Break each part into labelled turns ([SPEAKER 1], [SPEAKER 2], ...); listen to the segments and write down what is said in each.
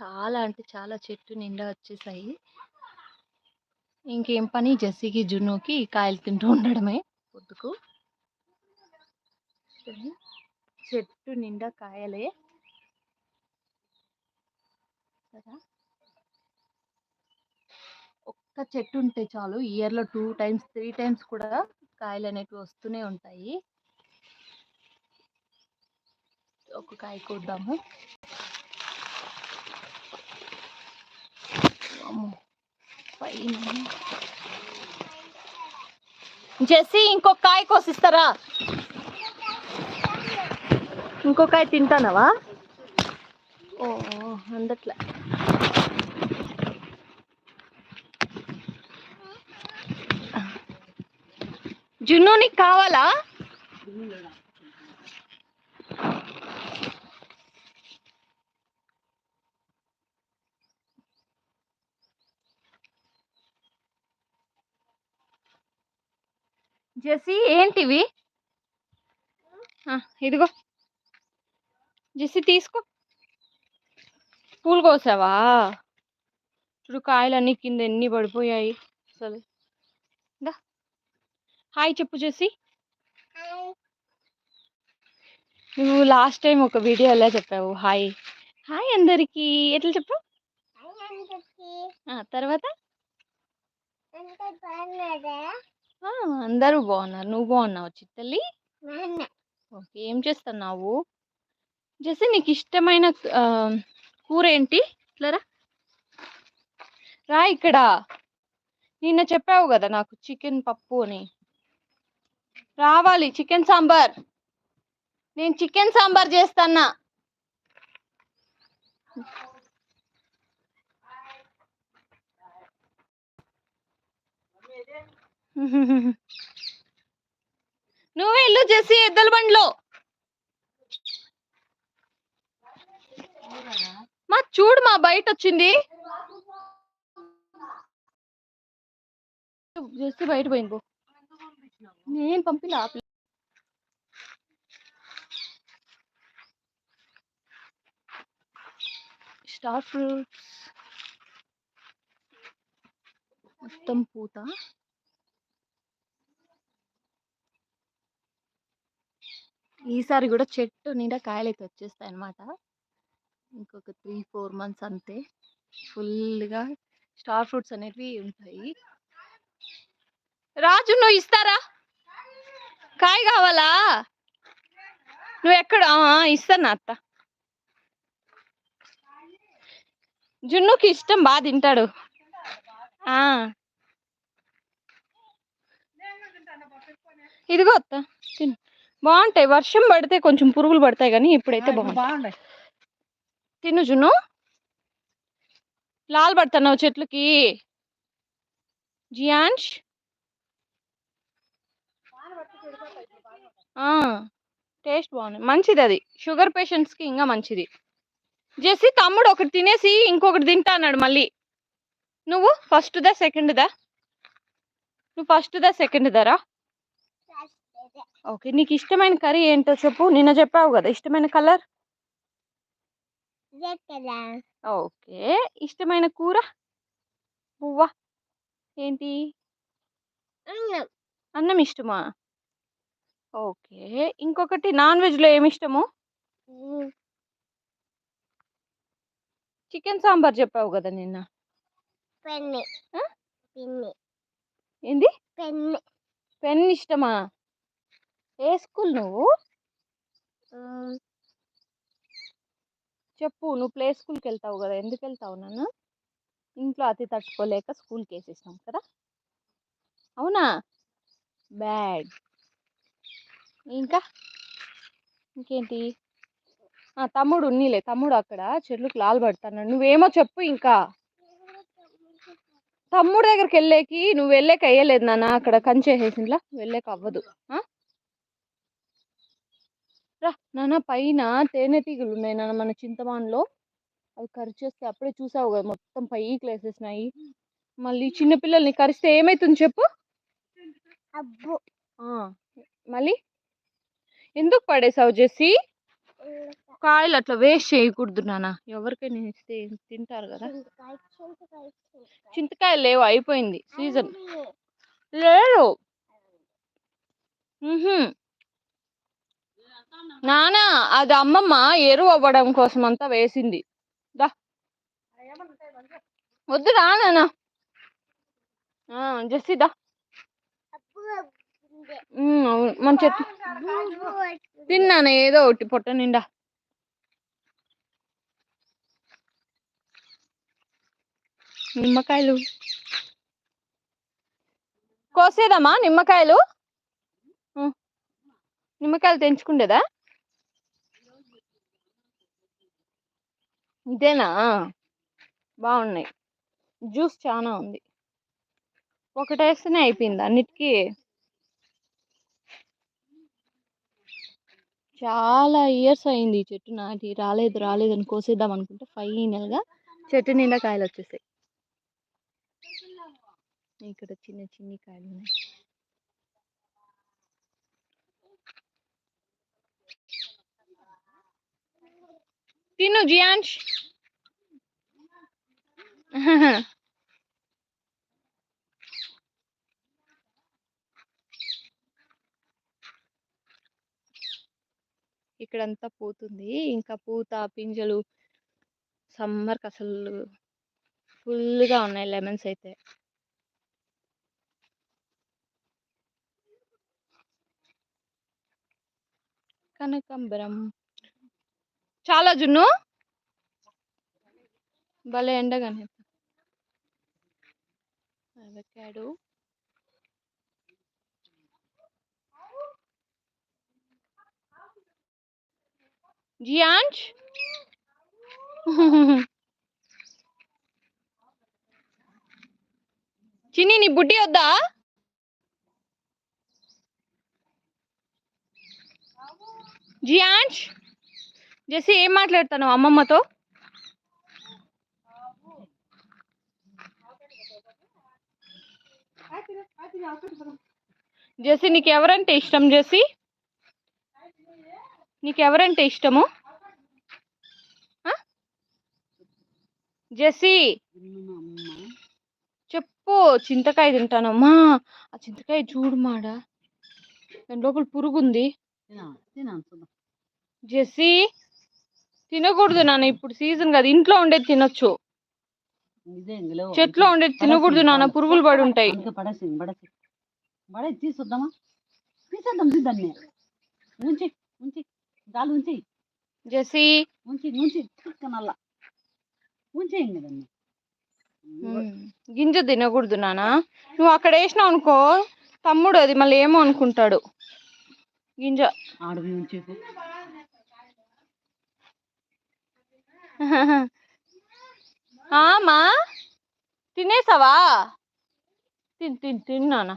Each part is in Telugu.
[SPEAKER 1] చాలా అంటే చాలా చెట్టు నిండా వచ్చేసాయి. ఇంకేం పని జెస్సీకి జున్నుకి కాయలు తింటూ ఉండడమే పొద్దుకు. చెట్టు నిండా కాయలే. కదా ఒక్క చెట్టు ఉంటే చాలు ఇయర్లో టూ టైమ్స్ త్రీ టైమ్స్ కూడా కాయలు అనేటివి వస్తూనే ఉంటాయి. ఒక కాయ కూద్దాము అమ్మో, పైన జెస్సీ ఇంకొక కాయ కోసిస్తారా? ఇంకో కాయ తింటానవా? ఓ అందట్లే. జున్ను నీకు కావాలా? జెస్సీ ఏంటివి? ఇదిగో. జెస్సీ తీసుకో. పూలు కోసావా? చూడు కాయలన్నీ కింద ఎన్ని పడిపోయాయి. అసలు దా. హాయ్ చెప్పు జెస్సీ. నువ్వు లాస్ట్ టైం ఒక వీడియో ఎలా చెప్పావు? హాయ్. హాయ్ అందరికి. ఎట్లా చెప్పు? తర్వాత? ఆ, అందరూ బాగున్నారు. నువ్వు బాగున్నావు చిత్తల్లి? ఓకే. ఏం చేస్తున్నావు? జెస్సీ నీకు ఇష్టమైన ఆ, కూర ఏంటి ఇట్లా రా రా ఇక్కడ. నిన్న చెప్పావు కదా నాకు చికెన్ పప్పు అని. రావాలి చికెన్ సాంబార్. నేను చికెన్ సాంబార్ చేస్తానా నువ్వే ఇల్లు చేసి ఎద్దల బండిలో. మా చూడు మా బయట వచ్చింది. జెస్సీ బయట పోయింది నేను పంపిలా స్టార్ ఫ్రూట్స్. మొత్తం పూత. ఈసారి కూడా చెట్టు నిండా కాయలు అయితే వచ్చేస్తాయి అనమాట ఇంకొక త్రీ ఫోర్ మంత్స్ అంతే. ఫుల్గా స్టార్ ఫ్రూట్స్ అనేటివి ఉంటాయి. రాజు నువ్వు ఇస్తారా? కాయ కావాలా? నువ్వు ఎక్కడ? ఇస్తాను అత్త. జున్నుకి ఇష్టం బాగా తింటాడు. ఇదిగో అత్త తిను. బాగుంటాయి. వర్షం పడితే కొంచెం పురుగులు పడతాయి కానీ ఇప్పుడైతే బాగుంటాయి. తిను జున్ను. లాల్ పడుతున్నావు చెట్లకి. జియాన్ష్ టేస్ట్ బాగుంది. మంచిది అది. షుగర్ పేషెంట్స్కి ఇంకా మంచిది. జెస్సీ తమ్ముడు ఒకటి తినేసి ఇంకొకటి తింటా అన్నాడు మళ్ళీ. నువ్వు ఫస్ట్ దా సెకండ్ దా నువ్వు ఫస్ట్ దా సెకండ్ దరా ఓకే. నీకు ఇష్టమైన కర్రీ ఏంటో చెప్పు. నిన్న చెప్పావు కదా ఇష్టమైన కలర్? ఓకే. ఇష్టమైన కూర? పువ్వా? ఏంటి? అన్నం. ఇష్టమా? ఓకే. ఇంకొకటి నాన్ వెజ్లో ఏమి ఇష్టము? చికెన్ సాంబార్ చెప్పావు కదా నిన్న.
[SPEAKER 2] పెన్ని.
[SPEAKER 1] ఏంది?
[SPEAKER 2] పెన్ని.
[SPEAKER 1] పెన్ ఇష్టమా? ఏ స్కూల్ నువ్వు? చెప్పు నువ్వు ప్లే స్కూల్కి వెళ్తావు కదా ఎందుకు వెళ్తావు నాన్న? ఇంట్లో అతి తట్టుకోలేక స్కూల్కి వేసేసాం కదా? అవునా? బ్యాడ్. ఇంకా? ఇంకేంటి? తమ్ముడు ఉన్నీలే తమ్ముడు అక్కడ చెట్లకు లాలు పడతాను నువ్వేమో చెప్పు ఇంకా. తమ్ముడు దగ్గరికి వెళ్ళేకి నువ్వు వెళ్ళేకి అయ్యలేదు నాన్న అక్కడ కంచె వేసిందిలా వెళ్ళేకి అవ్వదు. ఆ? రా నాన్న పైన తేనెటీగలు ఉన్నాయి నాన్న మన చింతమాన్లో. అవి కరిచేస్తే అప్పుడే చూసావు కదా మొత్తం పైకి లేసేసినాయి. మళ్ళీ చిన్నపిల్లల్ని కరిస్తే ఏమైతుంది చెప్పు?
[SPEAKER 2] అబ్బు.
[SPEAKER 1] మళ్ళీ? ఎందుకు పడేసావు జెస్సీ? కాయలు అట్లా వేస్ట్ చేయకూడదు నాన్న. ఎవరికైనా ఇస్తే తింటారు కదా.
[SPEAKER 2] చింతకాయ చింతకాయ చింతకాయ.
[SPEAKER 1] చింతకాయలు లేవు అయిపోయింది. సీజన్. లేదు. నానా అది అమ్మమ్మ ఎరువు అవ్వడం కోసం అంతా వేసింది. దా. వద్దు రా నాన్న జస్సి దా. అవును. మన చెట్టు. తిన్నాను ఏదో ఒకటి పొట్ట నిండా. నిమ్మకాయలు. కోసేదమ్మా నిమ్మకాయలు? నిమ్మకాయలు తెంచుకుండేదా? ఇదేనా? బాగున్నాయి. జ్యూస్ చాలా ఉంది. ఒకటేస్తేనే అయిపోయింది అన్నిటికీ. చాలా ఇయర్స్ అయింది ఈ చెట్టు నాటి. రాలేదు రాలేదు అని కోసేద్దాం అనుకుంటే ఫైనల్గా చెట్టు నిండా కాయలు వచ్చేసాయి ఇక్కడ చిన్న చిన్ని కాయలు ఉన్నాయి తిను జియాన్ష్ ఇక్కడంతా పూతుంది. ఇంకా పూత పింజలు సమ్మర్కి అసలు ఫుల్గా ఉన్నాయి లెమన్స్ అయితే. కనకాంబరం చాలా జున్ను. భలే ఎండగానే అవకాడో. జియాంష్ చిన్ని నీ బుడ్డి వద్దా? జియాంష్ జెసి ఏం మాట్లాడతాను అమ్మమ్మతో? జెసి నీకు ఎవరంటే ఇష్టం జెసి? నీకు ఎవరంటే ఇష్టము? ఆ? జెసి చెప్పు చింతకాయ తింటానమ్మా ఆ చింతకాయ చూడు మాడ. దాని లోపల పురుగు ఉంది జెసి తినకూడదు నాన్న ఇప్పుడు సీజన్ కదా ఇంట్లో ఉండేది తినొచ్చు. చెట్లో ఉండేది తినకూడదు నాన్న పురుగులు పడి ఉంటాయి.
[SPEAKER 3] పడేసి పడేసి పడే తీసుకొద్దామా తీసేద్దాం దాన్ని. ఉంచి ఉంచి గాలి ఉంచి
[SPEAKER 1] జెసి
[SPEAKER 3] ఉంచి ఉంచి తీసుకునల్లా ఉంచేయండి దాన్ని.
[SPEAKER 1] ఉమ్, గింజ తినకూడదు నాన్న. నువ్వు అక్కడ వేసినావు అనుకో తమ్ముడు అది మళ్ళీ ఏమో అనుకుంటాడు. గింజ.
[SPEAKER 3] ఉంచేకు
[SPEAKER 1] ఆమా? తినేసావా? తిన్ తిన్ తిన్నానా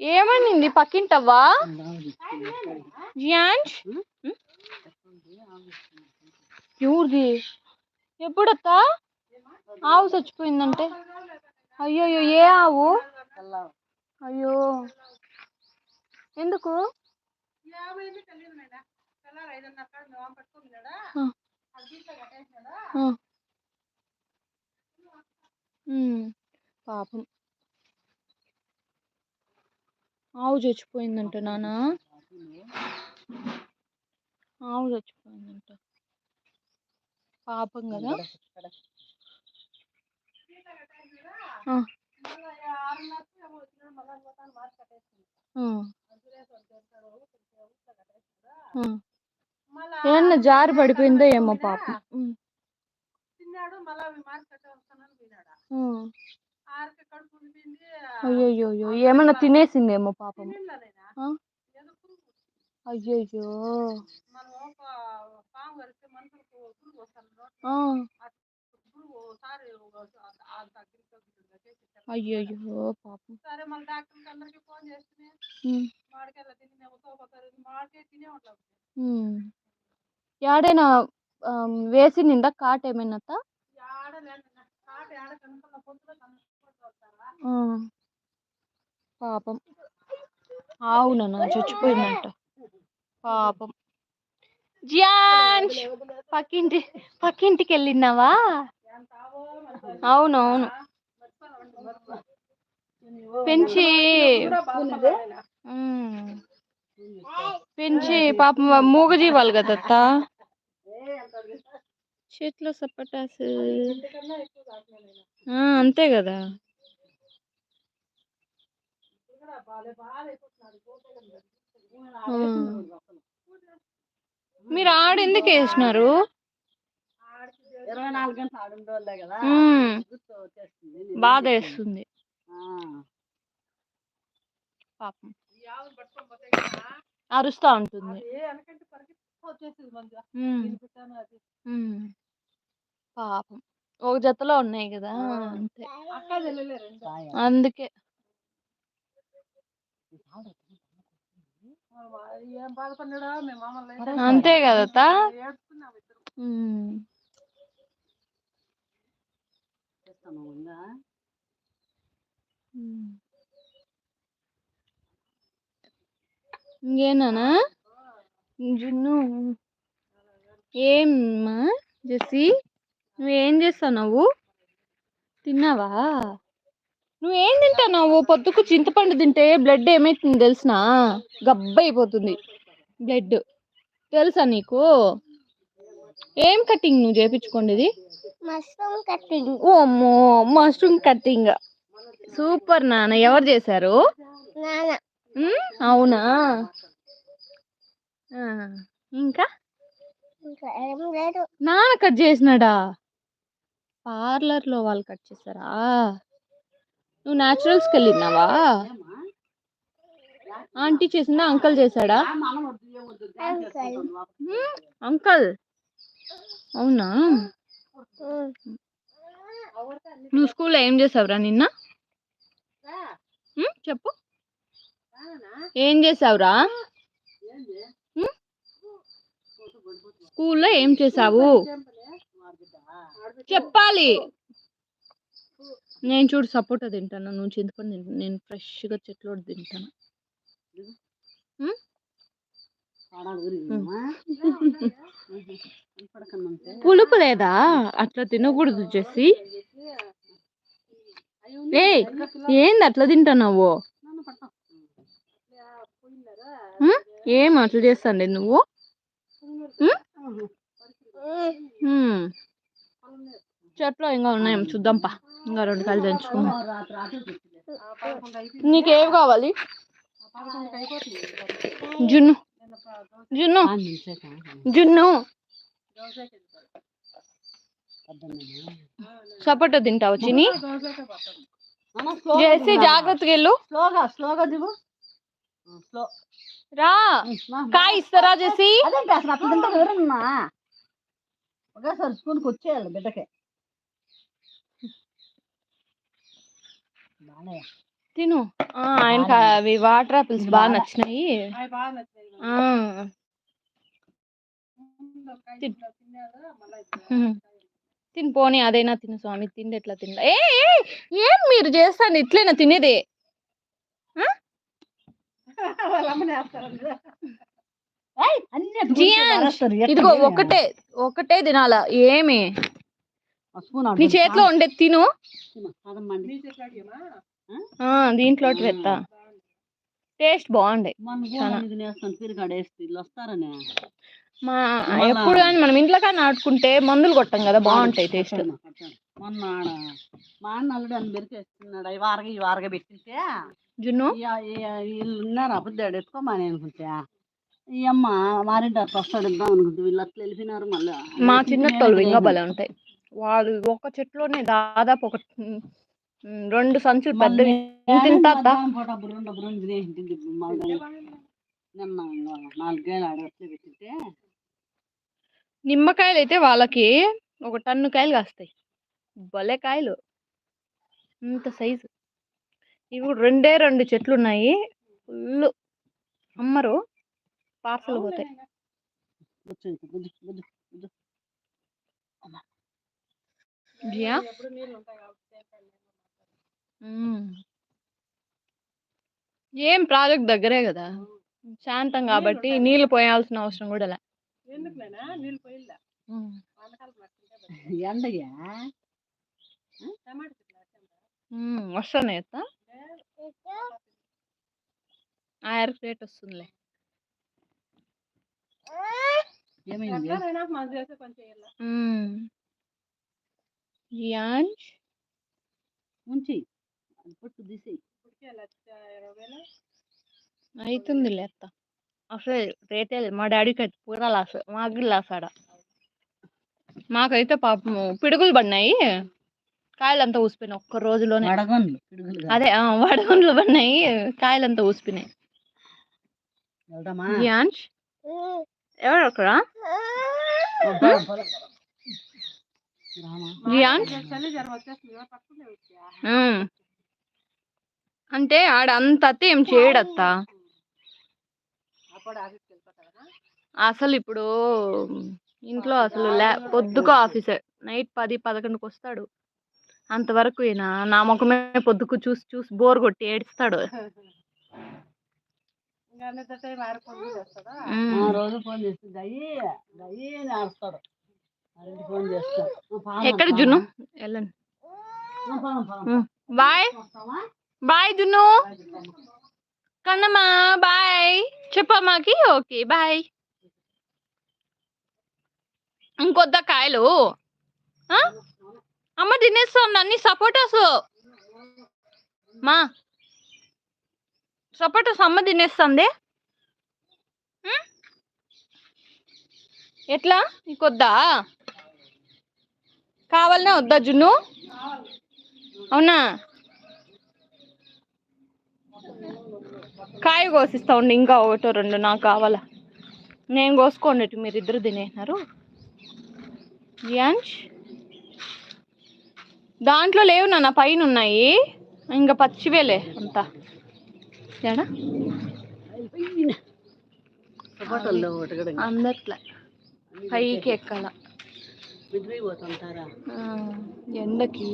[SPEAKER 1] ఏమనింది పక్కింటవ్వా? జియాన్ష్ ఎవరిది? ఎప్పుడత్తా? ఆవు చచ్చిపోయిందంటే. అయ్యో ఏ ఆవు? అయ్యో. ఎందుకు? ఆ. పాపం. ఆవు చచ్చిపోయిందంట నాన్న ఆవు చచ్చిపోయిందంట. పాపం కదా. ఆ. ఆ. ఆ. ఏమన్నా జారి పడిపోయిందో ఏమో పాపం. అయ్యయ్యో ఏమన్నా తినేసిందేమో పాపం. ఆ? అయ్యయ్యో ఆ. అయ్యయ్యో పాపం ఉమ్. ఉమ్. యాడైనా ఆ, వేసినిందా కాట్ ఏమైనా. పాపం. అవునన్నా చచ్చిపోయిందంట. పాపం. జియాన్ష్ పక్కింటి పక్కింటికి వెళ్ళినావా అవునవును. పెంచి. పెంచి పాపం మూగజీవాలు కదా అత్త చేతిలో సపటాస్ అంతే కదా. మీరు ఆడ ఎందుకు వేసినారు
[SPEAKER 3] ఇరవై నాలుగు గంటలు ఆడుండే కదా
[SPEAKER 1] బాధ వేస్తుంది. పాపం. అరుస్తా ఉంటుంది. పాపం. ఒక జతలో ఉన్నాయి కదా అంతే. అందుకే. అంతే కదా
[SPEAKER 3] ఇంకా.
[SPEAKER 1] ఉమ్. ఇంకేనా జున్ను ఏమ్మా జెస్సీ నువ్వేం చేస్తున్నావు? తిన్నావా? నువ్వేం తింటున్నావు? పొద్దుకు చింతపండు తింటే బ్లడ్ ఏమైతుంది తెలిసిన? గబ్బ అయిపోతుంది బ్లడ్. తెలుసా నీకు? ఏం కటింగ్ నువ్వు చేపించుకోండిది
[SPEAKER 2] మష్రూమ్ కటింగ్
[SPEAKER 1] ఓ అమ్మో మష్రూమ్ కటింగ్ సూపర్ నాన్న. ఎవరు చేశారు?
[SPEAKER 2] నాన్న.
[SPEAKER 1] అవునా? ఇంకా? నాన్న కట్ చేసినాడా? పార్లర్లో వాళ్ళు కట్ చేస్తారా నువ్వు న్యాచురల్స్కి వెళ్ళినావా? ఆంటీ చేసిందా? అంకల్ చేశాడా? అంకల్. అవునా. నువ్వు స్కూల్లో ఏం చేసావురా నిన్న? చెప్పు. ఏం చేసావురా? స్కూల్లో ఏం చేసావు? చెప్పాలి. నేను చూడు సపోటా తింటాను. నువ్వు చింతపండు తింటాను నేను ఫ్రెష్గా చెట్లు తింటాను. పులుపు లేదా అట్లా తినకూడదు చేసి ఏ ఏంది అట్లా తింటున్నావు? ఏం అట్లా చేస్తాండే నువ్వు. చెట్లు ఇంకా ఉన్నాయేమో చూద్దాంపా ఇంకా రెండు కాయలు తెంచుకుందాం.
[SPEAKER 3] ఓ, రాత్రి రాత్రి చెప్పింది.
[SPEAKER 1] నీకేం కావాలి? జున్ను. జున్ను? జున్ను? సపోటా తింటావు చిని చేసి. జాగ్రత్తగా వెళ్ళు.
[SPEAKER 3] స్లోగా స్లోగా దిగు.
[SPEAKER 1] రా. కాయ ఇస్తారా చేసి
[SPEAKER 3] అదేంటి అసలు అట్లా తింటే ఎవరన్నా? ఒకేసారి వచ్చేయాలి బిడ్డకి. బాలయ్య
[SPEAKER 1] తిను. ఆ, ఆయనకి అవి వాటర్ ఆపిల్స్ బాగా నచ్చినాయి. తిన్. పోనీ అదైనా తిను స్వామి. తిండి ఎట్లా తిండా ఏ ఏ, ఏం మీరు చేస్తాను ఇట్లేనా తినేది. ఇదిగో? ఒకటే ఒకటే తినాలా? ఏమి? నీ. చేతిలో ఉండే తిను. దీంట్లో పెడతా టేస్ట్ బాగుండే
[SPEAKER 3] వస్తారనే.
[SPEAKER 1] మా ఎప్పుడు కానీ మనం ఇంట్లో కానీ నాటుకుంటే మందులు కొట్టాం కదా బాగుంటాయి టేస్ట్.
[SPEAKER 3] మొన్న మా అన్న అల్లుడు అని బెరికేస్తున్నాడు అవి వారగా ఈ వారగా పెట్టితే
[SPEAKER 1] జున్ను?
[SPEAKER 3] ఈ- ఈ- వీళ్ళు ఉన్నారు? అబద్ధాడు ఎత్తుకోమని అనుకుంటా ఈ అమ్మ మారింటి అట్లా వస్తాడు ఇద్దాం అనుకుంటే వీళ్ళు అట్లా వెళ్ళిపోయినారు మళ్ళీ.
[SPEAKER 1] మా చిన్నత్తోళ్ళు ఇంకా భలే ఉంటాయి. వాళ్ళు ఒక చెట్లోనే దాదాపు ఒక రెండు సంచులు ఇంత
[SPEAKER 3] పెట్టితే.
[SPEAKER 1] నిమ్మకాయలు అయితే వాళ్ళకి ఒక టన్ను కాయలు కాస్తాయి. భలే కాయలు. ఇంత సైజు. ఇవి కూడా రెండే రెండు చెట్లు ఉన్నాయి. ఫుల్ అమ్మరు. పార్సల్ పోతాయి. జియా? ఏం ప్రాజెక్ట్ దగ్గరే కదా. శాంతం కాబట్టి నీళ్ళు పోయాల్సిన అవసరం కూడా లే.
[SPEAKER 3] నీళ్ళు పోయిల్లా?
[SPEAKER 1] వస్తున్నాయి అత్త? ఆరు రేట్ వస్తుందిలే.
[SPEAKER 3] ఏమైంది? పొట్టు తీసి
[SPEAKER 1] అవుతుందిలే అత్త. అసలు రేటే. మా డాడీకి అయితే పూరా లాస్ మాకు లాస్ ఆడ. మాకైతే పాపము పిడుగులు పడినాయి. కాయలంతా ఊసిపోయినాయి ఒక్క రోజులోనే. అదే ఆ, వడగండ్లు పడినాయి కాయలంతా ఊసిపోయినాయి. ఎవరు అక్కడ?
[SPEAKER 3] పోదాం,
[SPEAKER 1] అంటే ఆడ అంత అత్త ఏం చేయడత్త? అసలు ఇప్పుడు ఇంట్లో అసలు లే పొద్దుకో ఆఫీసే. నైట్ పది పదకొండుకి వస్తాడు. అంతవరకు ఈయన నా ముఖమే పొద్దుకు చూసి చూసి బోర్ కొట్టి ఏడుస్తాడు. ఎక్కడ. జున్ను? వెళ్ళండి. బాయ్? బాయ్ జున్ను కన్నమ్మా బాయ్ చెప్పమ్మాకి ఓకే బాయ్ ఇంకొద్దా కాయలు. అమ్మ తినేస్తుంది అన్ని సపోటాస్. మా. సపోటాస్ అమ్మ తినేస్తుంది. ఎట్లా? నీకొద్దా? కావాలనే వద్దా జున్ను? అవునా? కాయ కోసిస్తా ఉండి ఇంకా ఒకటో రెండు నాకు కావాలా. నేను కోసుకోండి మీరు ఇద్దరు తినేసినారు. యాంష్ దాంట్లో లేవు నాన్న పైన ఉన్నాయి ఇంకా పచ్చివేలే అంతా. ఏడా. అందట్లే. పైకి ఎక్కాల. ఎండకి.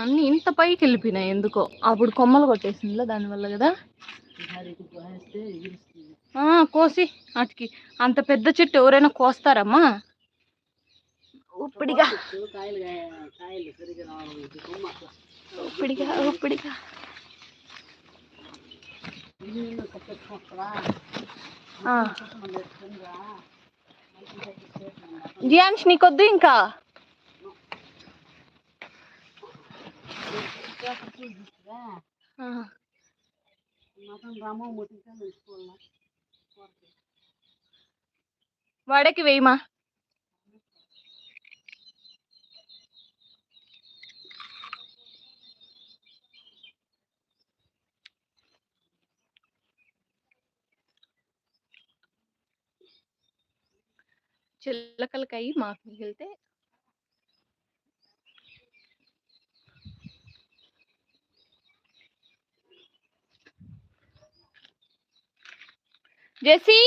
[SPEAKER 1] అన్ని ఇంత పైకి వెళ్ళిపోయినాయి ఎందుకో. అప్పుడు కొమ్మలు కొట్టేసిందిలే దానివల్ల కదా. కోసి వాటికి అంత పెద్ద చెట్టు ఎవరైనా కోస్తారమ్మా? ఉప్పిడిగా. ఉప్పిడిగా ఉప్పిడిగా. జియాన్ష్ నీకొద్దు ఇంకా? వడకి వేయమా చిల్లకలకాయ మాకు మిగిలితే జెసి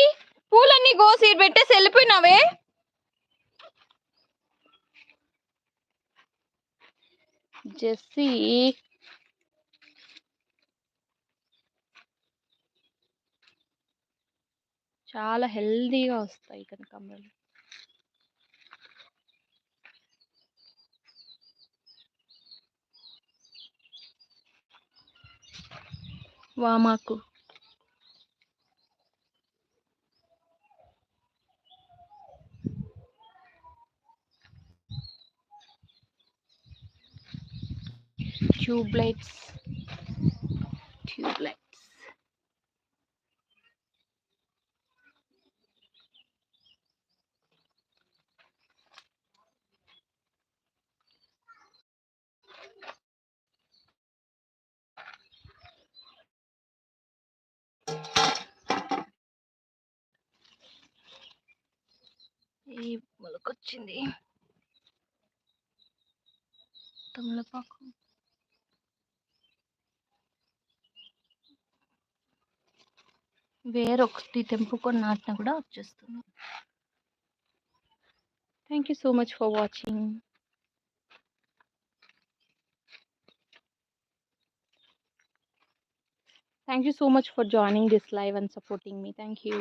[SPEAKER 1] పూలన్నీ కోసి పెట్టేసి వెళ్ళిపోయినావే జెస్సీ. చాలా హెల్దీగా వస్తాయి కనకాంబరాలు. వామాకు. ట్యూబ్ లైట్స్ ట్యూబ్ లైట్స్ ఈ మొలకొచ్చింది. తమలపాకు వేరొకటి తెంపుకొని నాటినా కూడా వచ్చేస్తుంది. Thank you so much for watching thank you so much for joining this live and supporting me thank you